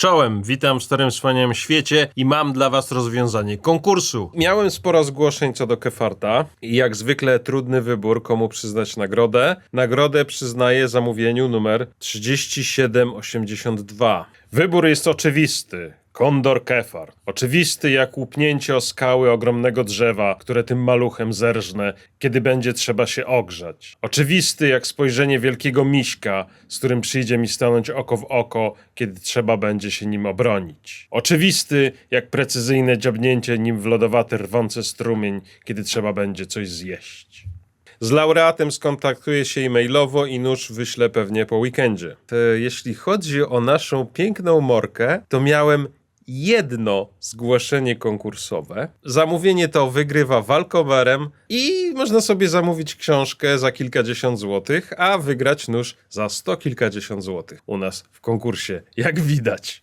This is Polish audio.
Czołem, witam w Starym Wspaniałym Świecie i mam dla was rozwiązanie konkursu. Miałem sporo zgłoszeń co do Kefarta i jak zwykle trudny wybór, komu przyznać nagrodę. Nagrodę przyznaję zamówieniu numer 3782. Wybór jest oczywisty. Kondor Kefar. Oczywisty jak łupnięcie o skały ogromnego drzewa, które tym maluchem zerżnę, kiedy będzie trzeba się ogrzać. Oczywisty jak spojrzenie wielkiego miśka, z którym przyjdzie mi stanąć oko w oko, kiedy trzeba będzie się nim obronić. Oczywisty jak precyzyjne dziabnięcie nim w lodowaty rwący strumień, kiedy trzeba będzie coś zjeść. Z laureatem skontaktuję się e-mailowo i nóż wyślę pewnie po weekendzie. To jeśli chodzi o naszą piękną morkę, to miałem jedno zgłoszenie konkursowe. Zamówienie to wygrywa walkowerem i można sobie zamówić książkę za kilkadziesiąt złotych, a wygrać nóż za sto kilkadziesiąt złotych u nas w konkursie, jak widać.